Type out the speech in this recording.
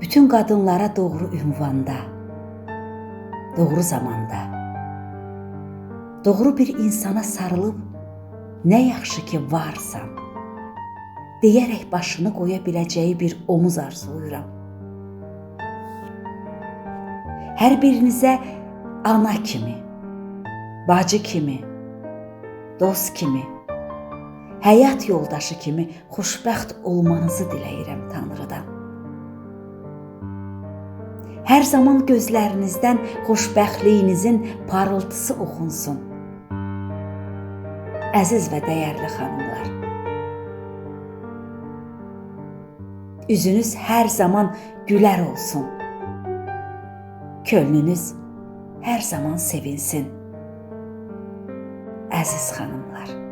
bütün qadınlara doğru ünvanda, doğru zamanda, doğru bir insana sarılıb nə yaxşı ki varsan deyərək başını qoya biləcəyi bir omuz arzulayıram. Hər birinizə ana kimi, bacı kimi, dost kimi, həyat yoldaşı kimi xoşbəxt olmanızı diləyirəm Tanrıdan. Hər zaman gözlərinizdən xoşbəxtliyinizin parıltısı oxunsun. Əziz və dəyərli xanımlar. Üzünüz hər zaman gülər olsun. Könlünüz hər zaman sevinsin. Əziz xanımlar.